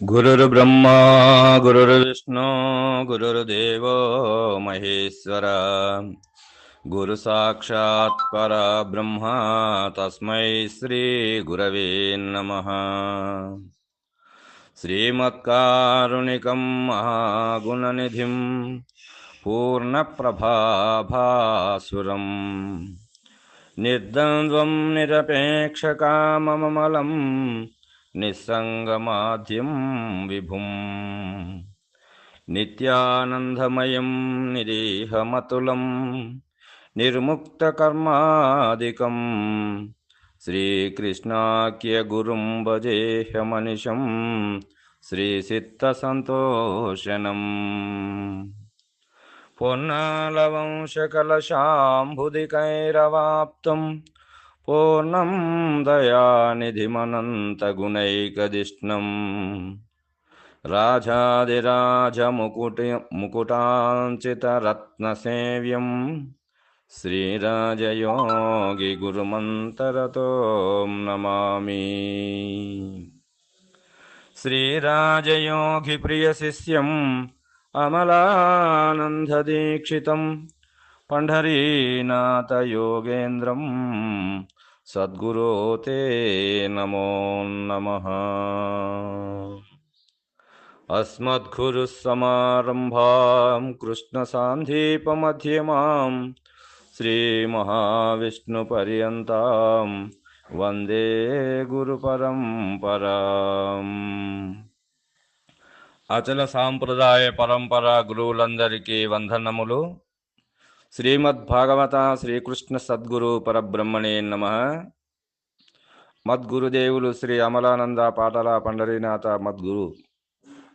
गुरुर्ब्रह्मा गुरुर्विष्णु गुरुर्देवो महेश्वर गुरुसाक्षात् परब्रह्म तस्मै श्रीगुरवे नमः श्रीमत्कारुणिकं महागुणनिधिं पूर्णप्रभाभासुरम् निर्द्वन्द्वं निरपेक्षकाममलम् నిస్సంగమాధ్యం విభుం. నిత్యానందమయం నిరీహమతులం. నిర్ముక్తకర్మాదికం. శ్రీకృష్ణాఖ్యగురుం భజేహమనిషం శ్రీసిత్తసంతోషనం పొన్నాలవంశకలశాంభుదికైరవాప్తం పూర్ణం దయానిధిమనంతగుణైకదిష్ణం. రాజాదిరాజముకుటి ముకుటాంచితరత్నసేవ్యం. శ్రీరాజయోగి గురుమంతరతో నమామి. శ్రీరాజయోగి ప్రియశిష్యం అమలానందదీక్షితం. పండరీనాథయోగేంద్రం సద్గురో తే నమో నమ. అస్మద్గురు అస్మద్గురుసమారంభాం కృష్ణసాంధీపమధ్యమాం శ్రీమహావిష్ణుపర్యంతాం వందే గురు పరంపరా. అచల సాంప్రదాయ పరంపర గురువులందరికీ వందనములు. శ్రీమద్భాగవత శ్రీకృష్ణ సద్గురు పరబ్రహ్మణే నమ. మద్గురుదేవులు శ్రీ అమలానంద పాటల పండరీనాథ మద్గురు.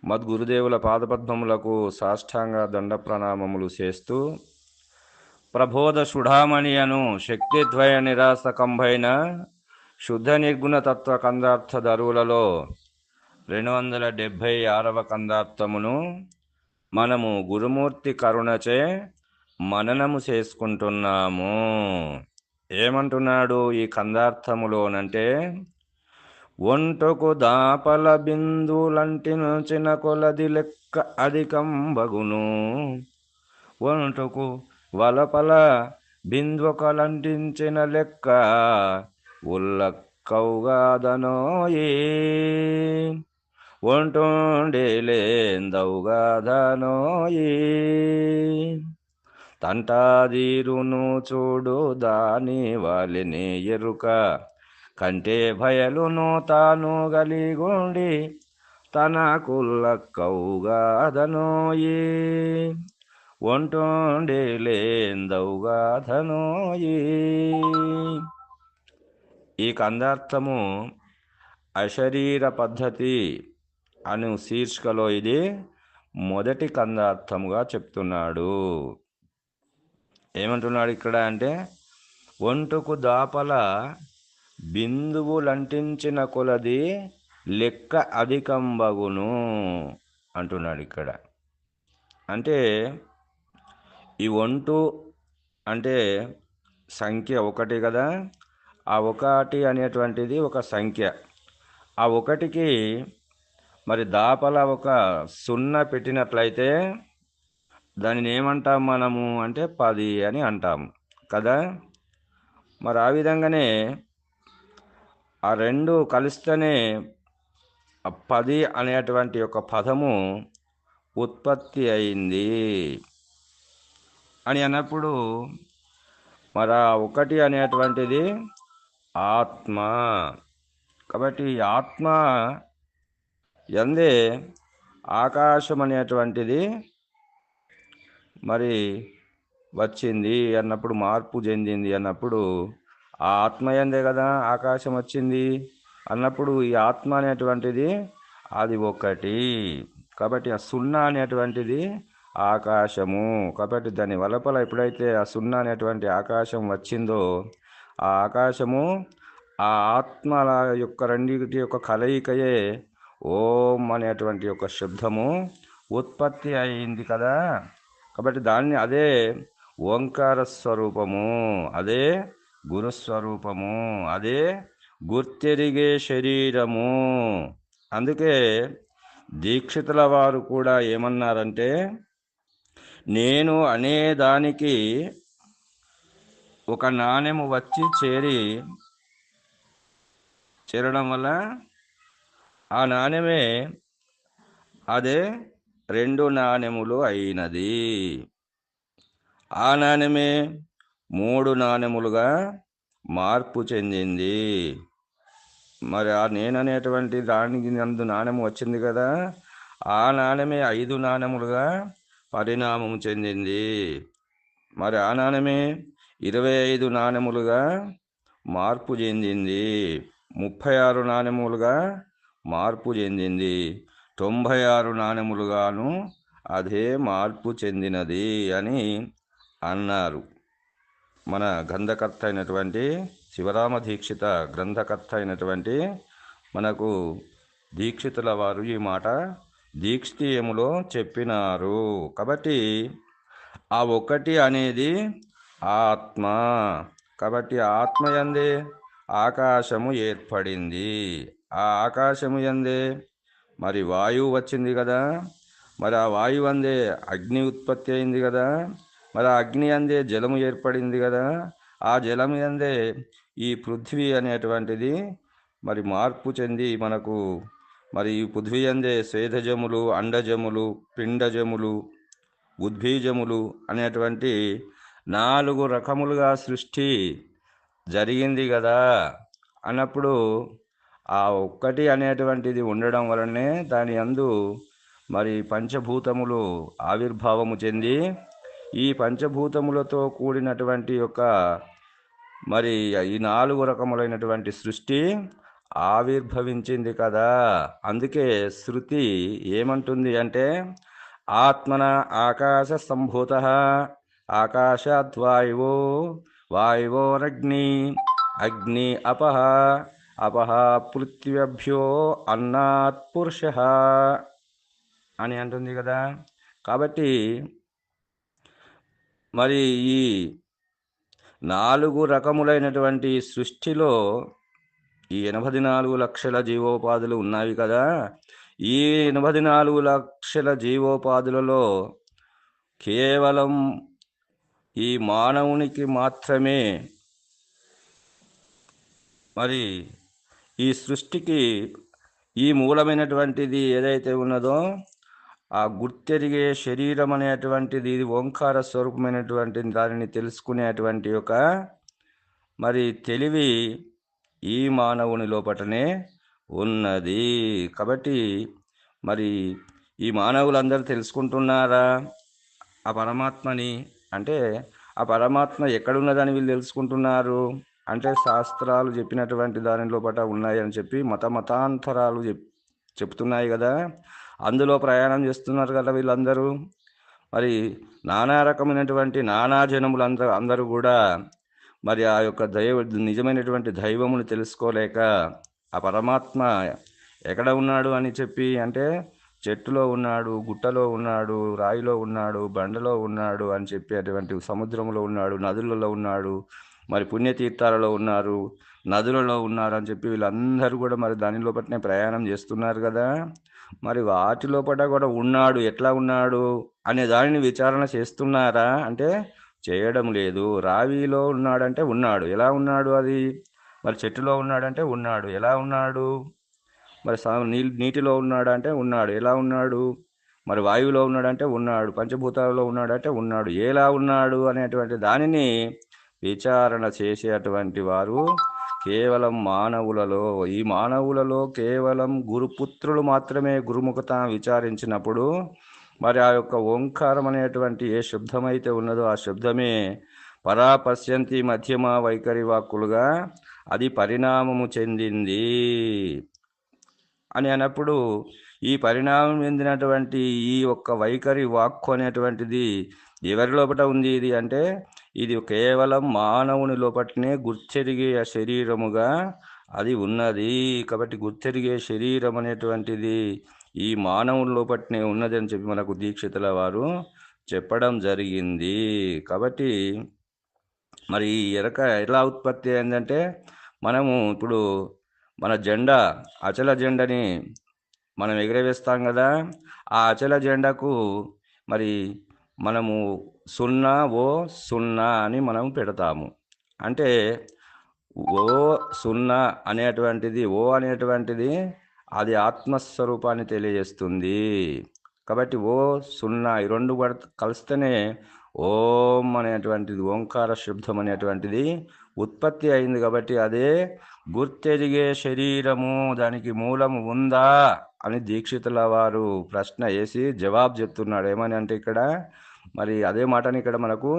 మద్గురుదేవుల పాదపద్మములకు సాష్టాంగ దండ ప్రణామములు చేస్తూ ప్రబోధ సుఢామణి అను శక్తిద్వయ నిరాసకంభైన శుద్ధ నిర్గుణ తత్వ కందార్థ దరువులలో రెండు వందల డెబ్భై ఆరవ కందార్థమును మనము గురుమూర్తి కరుణచే మననము చేసుకుంటున్నాము. ఏమంటున్నాడు ఈ కందార్థములోనంటే ఒంటకు దాపల బిందులంటిన కొలది లెక్క అధికం బగును. ఒంటకు వలపల బిందుకలంటించిన లెక్క ఉల్లక్కవుగాదనోయే ఒంటుండేలేందవుగాదనోయే తంటాదీరును చూడు దాని వాలిని ఎరుక. కంటే భయలును తాను గలిగుండి తన కుల్లక్కవుగాదనోయే ఒంటుండేలేందవుగాదనోయే ఈ కందార్థము అశరీర పద్ధతి అను శీర్షికలో ఇది మొదటి కందార్థముగా చెప్తున్నాడు. ఏమంటున్నాడు ఇక్కడ అంటే ఒంటుకు దాపల బిందువులంటించిన కొలది లెక్క అధికంబగును అంటున్నాడు ఇక్కడ. అంటే ఈ ఒంటు అంటే సంఖ్య ఒకటి కదా ఆ ఒకటి అనేటువంటిది ఒక సంఖ్య. ఆ ఒకటికి మరి దాపల ఒక సున్నా పెట్టినట్లయితే దానిని ఏమంటాం మనము అంటే పది అని అంటాం కదా? మరి ఆ విధంగానే ఆ రెండు కలిస్తేనే ఆ పది అనేటువంటి ఒక పదము ఉత్పత్తి అయింది అని అన్నప్పుడు మరి ఆ ఒకటి అనేటువంటిది ఆత్మ. కాబట్టి ఆత్మ ఎందే ఆకాశం అనేటువంటిది మరి వచ్చింది అన్నప్పుడు మార్పు చెందింది అన్నప్పుడు ఆ ఆత్మ ఏందే కదా ఆకాశం వచ్చింది అన్నప్పుడు ఈ ఆత్మ అనేటువంటిది అది ఒకటి. కాబట్టి ఆ సున్నా అనేటువంటిది ఆకాశము. కాబట్టి దాని వలపల ఎప్పుడైతే ఆ సున్నా అనేటువంటి ఆకాశం వచ్చిందో ఆ ఆకాశము ఆ ఆత్మల యొక్క రెండింటి యొక్క కలయికయే ఓం అనేటువంటి యొక్క శబ్దము ఉత్పత్తి అయింది కదా. కాబట్టి దాన్ని అదే ఓంకార స్వరూపము అదే గురుస్వరూపము అదే గుర్తెరిగే శరీరము. అందుకే దీక్షితుల వారు కూడా ఏమన్నారంటే నేను అనేదానికి ఒక నాణెము వచ్చి చేరి చేరడం వల్ల ఆ నాణ్యమే అదే రెండు నాణెములు అయినది. ఆ నాణ్యమే మూడు నాణెములుగా మార్పు చెందింది. మరి ఆ నేననేటువంటి దానికి అందు నాణ్యము వచ్చింది కదా ఆ నాణ్యమే ఐదు నాణెములుగా పరిణామం చెందింది. మరి ఆ నాణ్యమే ఇరవై ఐదు నాణెములుగా మార్పు చెందింది. ముప్పై ఆరు నాణెములుగా మార్పు చెందింది. తొంభై ఆరు నాణెములుగాను అదే మార్పు చెందినది అని అన్నారు. మన గ్రంథకర్త అయినటువంటి శివరామ దీక్షిత గ్రంథకర్త అయినటువంటి మనకు దీక్షితుల వారు ఈ మాట దీక్షితీయములో చెప్పినారు. కాబట్టి ఆ ఒకటి అనేది ఆత్మ. కాబట్టి ఆత్మ ఎందే ఆకాశము ఏర్పడింది. ఆ ఆకాశము ఎందే మరి వాయువు వచ్చింది కదా. మరి ఆ వాయువు అందే అగ్ని ఉత్పత్తి అయింది కదా. మరి ఆ అగ్ని అందే జలము ఏర్పడింది కదా. ఆ జలము అందే ఈ పృథ్వీ అనేటువంటిది మరి మార్పు చెంది మనకు మరి ఈ పృథ్వీ అందే స్వేదజములు అండజములు పిండజములు ఉద్భీజములు అనేటువంటి నాలుగు రకములుగా సృష్టి జరిగింది కదా. అన్నప్పుడు ఆ ఒక్కటి అనేటువంటిది ఉండడం వలనే దాని అందు మరి పంచభూతములు ఆవిర్భావము చెంది ఈ పంచభూతములతో కూడినటువంటి యొక్క మరి ఈ నాలుగు రకములైనటువంటి సృష్టి ఆవిర్భవించింది కదా. అందుకే శృతి ఏమంటుంది అంటే ఆత్మన ఆకాశ సంభూత ఆకాశాద్వాయువో వాయువోరగ్ని అగ్ని అపహ. అపహ పృథ్వ్యభ్యో అన్నాత్ పురుష అని అంటుంది కదా. కాబట్టి మరి ఈ నాలుగు రకములైనటువంటి సృష్టిలో ఈ ఎనభై నాలుగు లక్షల జీవోపాధులు ఉన్నాయి కదా. ఈ ఎనభై నాలుగు లక్షల జీవోపాధులలో కేవలం ఈ మానవునికి మాత్రమే మరి ఈ సృష్టికి ఈ మూలమైనటువంటిది ఏదైతే ఉన్నదో ఆ గుర్తెరిగే శరీరం అనేటువంటిది ఇది ఓంకార స్వరూపమైనటువంటి దానిని తెలుసుకునేటువంటి ఒక మరి తెలివి ఈ మానవుని లోపటనే ఉన్నది. కాబట్టి మరి ఈ మానవులందరూ తెలుసుకుంటున్నారా? ఆ పరమాత్మని అంటే ఆ పరమాత్మ ఎక్కడున్నదని వీళ్ళు తెలుసుకుంటున్నారు? అంటే శాస్త్రాలు చెప్పినటువంటి దానిలో పట ఉన్నాయని చెప్పి మత మతాంతరాలు చెప్ చెప్తున్నాయి కదా. అందులో ప్రయాణం చేస్తున్నారు కదా వీళ్ళందరూ. మరి నానా రకమైనటువంటి నానా జనములు అందరూ అందరూ కూడా మరి ఆ యొక్క దైవ నిజమైనటువంటి దైవమును తెలుసుకోలేక ఆ పరమాత్మ ఎక్కడ ఉన్నాడు అని చెప్పి అంటే చెట్టులో ఉన్నాడు గుట్టలో ఉన్నాడు రాయిలో ఉన్నాడు బండలో ఉన్నాడు అని చెప్పి అటువంటి సముద్రంలో ఉన్నాడు నదులలో ఉన్నాడు మరి పుణ్యతీర్థాలలో ఉన్నారు నదులలో ఉన్నారు అని చెప్పి వీళ్ళందరూ కూడా మరి దాని లోపలనే ప్రయాణం చేస్తున్నారు కదా. మరి వాటి లోపల కూడా ఉన్నాడు ఎట్లా ఉన్నాడు అనే దానిని విచారణ చేస్తున్నారా? అంటే చేయడం లేదు. రావిలో ఉన్నాడంటే ఉన్నాడు. ఎలా ఉన్నాడు అది? మరి చెట్టులో ఉన్నాడంటే ఉన్నాడు. ఎలా ఉన్నాడు? మరి నీ నీటిలో ఉన్నాడంటే ఉన్నాడు. ఎలా ఉన్నాడు? మరి వాయువులో ఉన్నాడంటే ఉన్నాడు. పంచభూతాలలో ఉన్నాడంటే ఉన్నాడు. ఎలా ఉన్నాడు అనేటువంటి దానిని విచారణ చేసేటువంటి వారు కేవలం మానవులలో ఈ మానవులలో కేవలం గురుపుత్రులు మాత్రమే గురుముఖత విచారించినప్పుడు మరి ఆ యొక్క ఓంకారం అనేటువంటి ఏ శబ్దమైతే ఉన్నదో ఆ శబ్దమే పరాపశ్యంతి మధ్యమ వైఖరి వాక్కులుగా అది పరిణామము చెందింది అని అన్నప్పుడు ఈ పరిణామం చెందినటువంటి ఈ ఒక్క వైఖరి వాక్కు అనేటువంటిది ఎవరి లోపల ఉంది ఇది అంటే ఇది కేవలం మానవుని లోపటనే గుర్తెరిగే శరీరముగా అది ఉన్నది. కాబట్టి గుర్తెరిగే శరీరం అనేటువంటిది ఈ మానవుని లోపట్నే ఉన్నది అని చెప్పి మనకు దీక్షితుల వారు చెప్పడం జరిగింది. కాబట్టి మరి ఈ ఎరక ఎలా ఉత్పత్తి అయిందంటే మనము ఇప్పుడు మన జెండా అచల జెండని మనం ఎగరవేస్తాం కదా. ఆ అచల జెండాకు మరి మనము సున్నా ఓ సున్నా అని మనం పెడతాము. అంటే ఓ సున్నా అనేటువంటిది ఓ అనేటువంటిది అది ఆత్మస్వరూపాన్ని తెలియజేస్తుంది. కాబట్టి ఓ సున్నా ఈ రెండు కలిస్తేనే ఓం అనేటువంటిది ఓంకార శబ్దం అనేటువంటిది ఉత్పత్తి అయింది కాబట్టి అదే గుర్తెరిగే శరీరము దానికి మూలము ఉందా అని దీక్షితుల వారు ప్రశ్న వేసి జవాబు చెప్తున్నాడు. ఏమని అంటే ఇక్కడ మరి అదే మాటని ఇక్కడ మనకు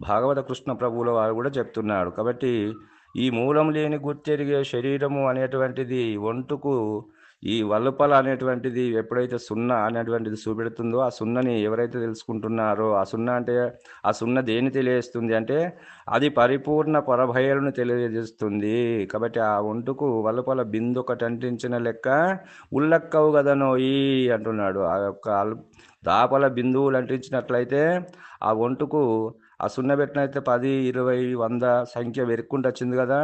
భాగవత కృష్ణ ప్రభువుల వారు కూడా చెప్తున్నాడు. కాబట్టి ఈ మూలం లేని గుర్తెరిగే శరీరము అనేటువంటిది ఒంటుకు ఈ వల్లుపల అనేటువంటిది ఎప్పుడైతే సున్నా అనేటువంటిది చూపెడుతుందో ఆ సున్నని ఎవరైతే తెలుసుకుంటున్నారో ఆ సున్నా అంటే ఆ సున్న దేని తెలియజేస్తుంది అంటే అది పరిపూర్ణ పరభయలను తెలియజేస్తుంది. కాబట్టి ఆ ఒంటుకు వల్లుపల బిందు ఒకటి అంటించిన లెక్క ఉల్లక్కవు కదనోయి అంటున్నాడు. ఆ యొక్క దాపల బిందువులు అంటించినట్లయితే ఆ ఒంటుకు ఆ సున్న పెట్టినైతే పది ఇరవై వంద సంఖ్య వెరుక్కుంటూ వచ్చింది కదా.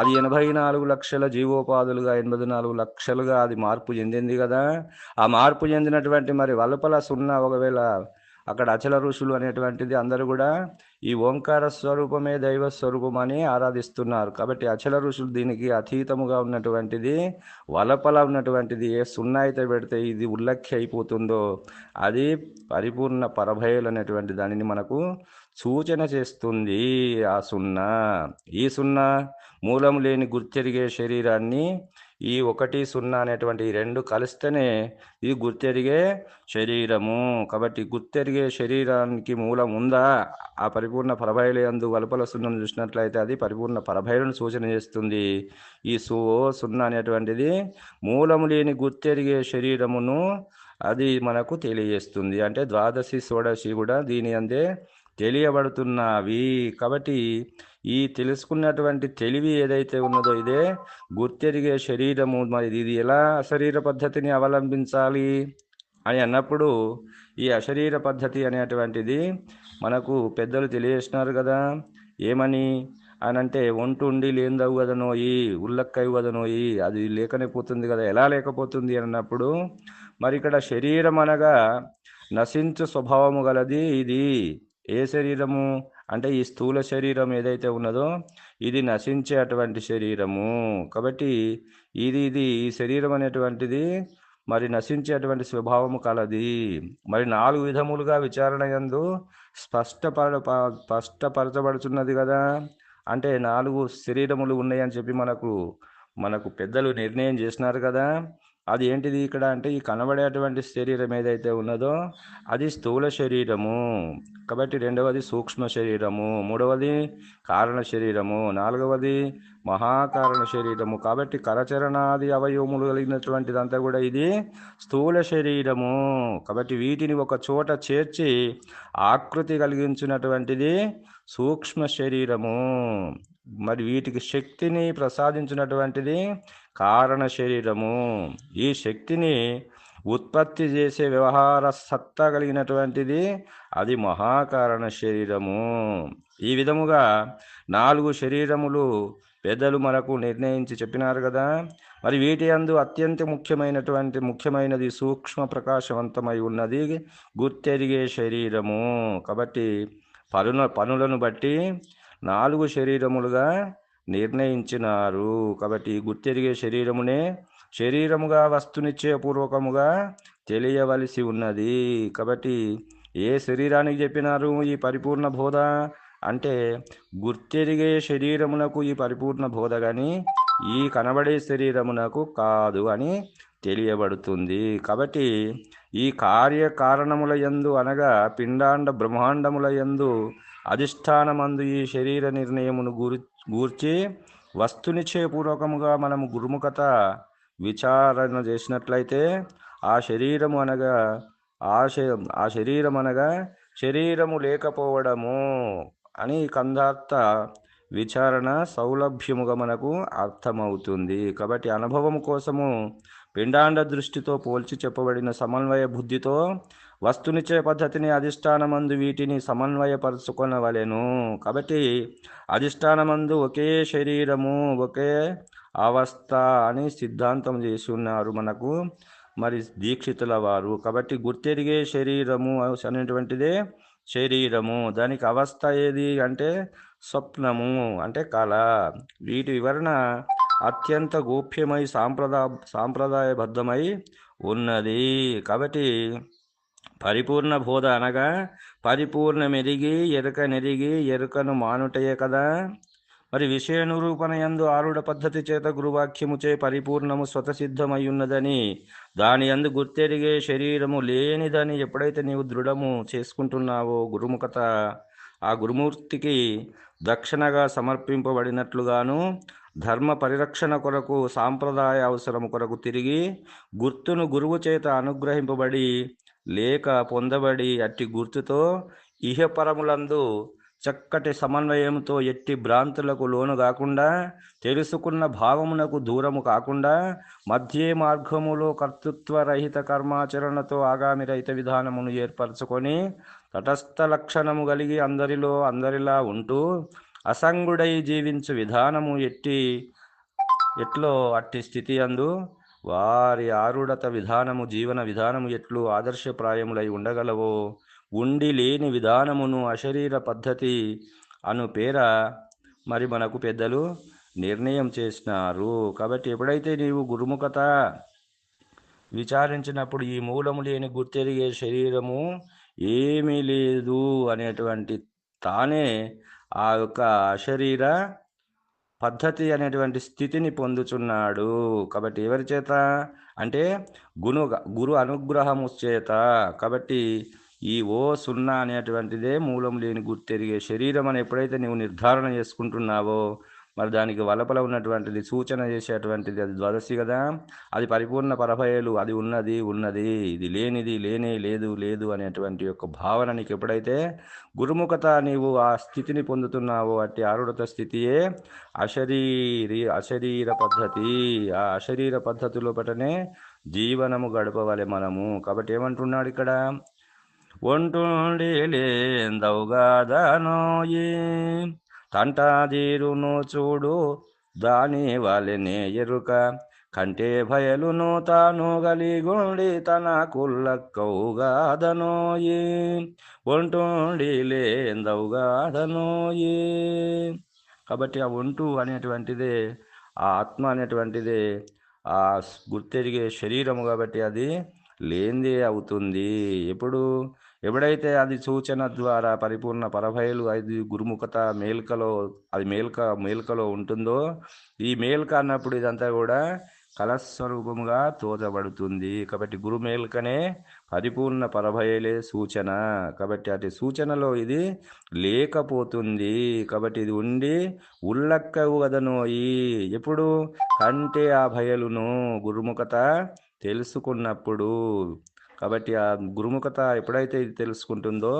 అది ఎనభై నాలుగు లక్షల జీవోపాధులుగా ఎనభై నాలుగు లక్షలుగా అది మార్పు చెందింది కదా. ఆ మార్పు చెందినటువంటి మరి వలపల సున్నా ఒకవేళ అక్కడ అచల ఋషులు అనేటువంటిది అందరూ కూడా ఈ ఓంకార స్వరూపమే దైవ స్వరూపం అని ఆరాధిస్తున్నారు. కాబట్టి అచల ఋషులు దీనికి అతీతముగా ఉన్నటువంటిది వలపల ఉన్నటువంటిది ఏ సున్నా అయితే పెడితే ఇది ఉల్లఖ్య అయిపోతుందో అది పరిపూర్ణ పరభయలు అనేటువంటి దానిని మనకు సూచన చేస్తుంది ఆ సున్నా. ఈ సున్నా మూలం లేని గుర్తెరిగే శరీరాన్ని ఈ ఒకటి సున్నా అనేటువంటి ఈ రెండు కలిస్తేనే ఇది గుర్తెరిగే శరీరము. కాబట్టి గుర్తెరిగే శరీరానికి మూలం ఉందా? ఆ పరిపూర్ణ పరభైలు అందు వలపల సున్నను చూసినట్లయితే అది పరిపూర్ణ పరభైలను సూచన చేస్తుంది. ఈ సు సున్నా అనేటువంటిది మూలము లేని గుర్తెరిగే శరీరమును అది మనకు తెలియజేస్తుంది. అంటే ద్వాదశి షోడశి కూడా దీని అందే తెలియబడుతున్నవి. కాబట్టి ఈ తెలుసుకున్నటువంటి తెలివి ఏదైతే ఉన్నదో ఇదే గుర్తెరిగే శరీరము. మరి ఇది ఎలా శరీర పద్ధతిని అవలంబించాలి అని అన్నప్పుడు ఈ అశరీర పద్ధతి అనేటువంటిది మనకు పెద్దలు తెలియజేసినారు కదా. ఏమని అని అంటే కదా నోయి కదనోయి కదా నోయి అది లేకనే పోతుంది కదా. ఎలా లేకపోతుంది అన్నప్పుడు మరి ఇక్కడ శరీరం అనగా నశించు స్వభావము గలది ఇది. ఏ శరీరము? అంటే ఈ స్థూల శరీరం ఏదైతే ఉన్నదో ఇది నశించే అటువంటి శరీరము. కాబట్టి ఇది ఇది ఈ శరీరం అనేటువంటిది మరి నశించేటువంటి స్వభావము కలది. మరి నాలుగు విధములుగా విచారణ ఎందు స్పష్టపడ స్పష్టపరచబడుచున్నది కదా. అంటే నాలుగు శరీరములు ఉన్నాయని చెప్పి మనకు మనకు పెద్దలు నిర్ణయం చేసినారు కదా. అది ఏంటిది ఇక్కడ అంటే ఈ కనబడేటువంటి శరీరం ఏదైతే ఉన్నదో అది స్థూల శరీరము. కాబట్టి రెండవది సూక్ష్మ శరీరము మూడవది కారణ శరీరము నాలుగవది మహాకారణ శరీరము. కాబట్టి కరచరణాది అవయవములు కలిగినటువంటిదంతా కూడా ఇది స్థూల శరీరము. కాబట్టి వీటిని ఒక చోట చేర్చి ఆకృతి కలిగించినటువంటిది సూక్ష్మ శరీరము. మరి వీటికి శక్తిని ప్రసాదించినటువంటిది కారణ శరీరము. ఈ శక్తిని ఉత్పత్తి చేసే వ్యవహార సత్తా కలిగినటువంటిది అది మహాకారణ శరీరము. ఈ విధముగా నాలుగు శరీరములు పెద్దలు మనకు నిర్ణయించి చెప్పినారు కదా. మరి వీటి అందు అత్యంత ముఖ్యమైనటువంటి ముఖ్యమైనది సూక్ష్మ ప్రకాశవంతమై ఉన్నది గుర్తెరిగే శరీరము. కాబట్టి పనుల పనులను బట్టి నాలుగు శరీరములుగా నిర్ణయించినారు. కాబట్టి గుర్తెరిగే శరీరమునే శరీరముగా వస్తునిచ్చే పూర్వకముగా తెలియవలసి ఉన్నది. కాబట్టి ఏ శరీరానికి చెప్పినారు ఈ పరిపూర్ణ బోధ? అంటే గుర్తెరిగే శరీరమునకు ఈ పరిపూర్ణ బోధ కానీ ఈ కనబడే శరీరమునకు కాదు అని తెలియబడుతుంది. కాబట్టి ఈ కార్యకారణముల యందు అనగా పిండాండ బ్రహ్మాండముల యందు అధిష్టానమందు ఈ శరీర నిర్ణయమును గూర్ గూర్చి వస్తునిచ్చే పూర్వకముగా మనము గురుముఖత విచారణ చేసినట్లయితే ఆ శరీరము అనగా ఆ శ- ఆ శరీరం అనగా శరీరము లేకపోవడము అని కందార్థ విచారణ సౌలభ్యముగా మనకు అర్థమవుతుంది. కాబట్టి అనుభవం కోసము పిండాండ దృష్టితో పోల్చి చెప్పబడిన సమన్వయ బుద్ధితో వస్తునిచ్చే పద్ధతిని అధిష్టానమందు వీటిని సమన్వయపరుచుకొనవలెను. కాబట్టి అధిష్టానమందు ఒకే శరీరము ఒకే అవస్థ అని సిద్ధాంతం చేసి ఉన్నారు మనకు మరి దీక్షితుల వారు కాబట్టి గుర్తెరిగే శరీరము అనేటువంటిదే శరీరము. దానికి అవస్థ ఏది అంటే స్వప్నము అంటే కళ. వీటి వివరణ అత్యంత గోప్యమై సాంప్రదాయ సాంప్రదాయబద్ధమై ఉన్నది. కాబట్టి పరిపూర్ణ బోధ అనగా పరిపూర్ణమెరిగి ఎరుక నెరిగి ఎరుకను మానుటయే కదా. మరి విషయ నిరూపణ యందు ఆరుడ పద్ధతి చేత గురువాక్యముచే పరిపూర్ణము స్వతసిద్ధమయ్యున్నదని దాని యందు గుర్తెరిగే శరీరము లేనిదని ఎప్పుడైతే నీవు దృఢము చేసుకుంటున్నావో గురుముఖత ఆ గురుమూర్తికి దక్షిణగా సమర్పింపబడినట్లుగాను ధర్మ పరిరక్షణ కొరకు సాంప్రదాయ అవసరము కొరకు తిరిగి గుర్తును గురువు చేత అనుగ్రహింపబడి లేక పొందబడి అట్టి గుర్తుతో ఇహపరములందు చక్కటి సమన్వయంతో ఎట్టి భ్రాంతులకు లోను కాకుండా తెలుసుకున్న భావమునకు దూరము కాకుండా మధ్య మార్గములో కర్తృత్వరహిత కర్మాచరణతో ఆగామి రహిత విధానమును ఏర్పరచుకొని తటస్థ లక్షణము కలిగి అందరిలో అందరిలా ఉంటూ అసంగుడై జీవించు విధానము ఎట్టి ఎట్లో అట్టి స్థితి అందు వారి ఆరుడత విధానము జీవన విధానము ఎట్లు ఆదర్శప్రాయములై ఉండగలవో ఉండి లేని విధానమును అశరీర పద్ధతి అను పేర మరి మనకు పెద్దలు నిర్ణయం చేసినారు. కాబట్టి ఎప్పుడైతే నీవు గురుముఖత విచారించినప్పుడు ఈ మూలము లేని గుర్తెరిగే శరీరము ఏమీ లేదు అనేటువంటి తానే ఆ యొక్క అశరీర పద్ధతి అనేటువంటి స్థితిని పొందుచున్నాడు. కాబట్టి ఎవరి చేత? అంటే గును గురు అనుగ్రహము చేత. కాబట్టి ఈ ఓ సున్నా అనేటువంటిదే మూలం లేని గుర్తెరిగే శరీరం అని ఎప్పుడైతే నువ్వు నిర్ధారణ చేసుకుంటున్నావో మరి దానికి వలపల ఉన్నటువంటిది సూచన చేసేటువంటిది అది ద్వాదశి కదా. అది పరిపూర్ణ పరభయలు అది ఉన్నది ఉన్నది. ఇది లేనిది లేనే లేదు లేదు అనేటువంటి యొక్క భావన నీకు ఎప్పుడైతే గురుముఖత నీవు ఆ స్థితిని పొందుతున్నావో అట్టి ఆరుడత స్థితియే అశరీరి అశరీర పద్ధతి. ఆ అశరీర పద్ధతి లోపటనే జీవనము గడపవాలి మనము. కాబట్టి ఏమంటున్నాడు ఇక్కడ? ఒంటుండి లేందవుగాదనోయి తంటాదీరును చూడు దాని వలనే ఎరుక. కంటే భయలును తాను గలిగుండి తన కుల్లక్కవుగాదనోయి ఒంటుండి లేందవుగాదనోయి. కాబట్టి ఆ ఒంటు అనేటువంటిదే ఆ ఆత్మ అనేటువంటిదే ఆ గుర్తెరిగే శరీరము కాబట్టి అది లేందే అవుతుంది. ఎప్పుడు? ఎప్పుడైతే అది సూచన ద్వారా పరిపూర్ణ పరభయలు అది గురుముఖత మేల్కలో అది మేల్క మేల్కలో ఉంటుందో ఈ మేల్క అన్నప్పుడు ఇదంతా కూడా కలస్వరూపముగా తోచబడుతుంది. కాబట్టి గురుమేల్కనే పరిపూర్ణ పరభయలే సూచన. కాబట్టి అటు సూచనలో ఇది లేకపోతుంది. కాబట్టి ఇది ఉండి ఉల్లక్కవు కదనోయి ఎప్పుడు? కంటే ఆ భయలును గురుముఖత తెలుసుకున్నప్పుడు. కాబట్టి ఆ గురుముఖత ఎప్పుడైతే ఇది తెలుసుకుంటుందో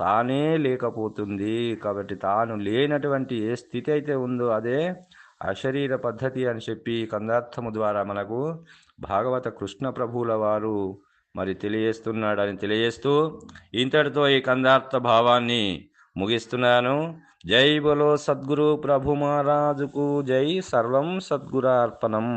తానే లేకపోతుంది. కాబట్టి తాను లేనటువంటి ఏ స్థితి అయితే ఉందో అదే అశరీర పద్ధతి అని చెప్పి కందార్థము ద్వారా మనకు భాగవత కృష్ణ ప్రభువుల వారు మరి తెలియజేస్తున్నాడని తెలియజేస్తూ ఇంతటితో ఈ కందార్థ భావాన్ని ముగిస్తున్నాను. జై బలో సద్గురు ప్రభు మహారాజుకు జై సర్వం సద్గురార్పణం.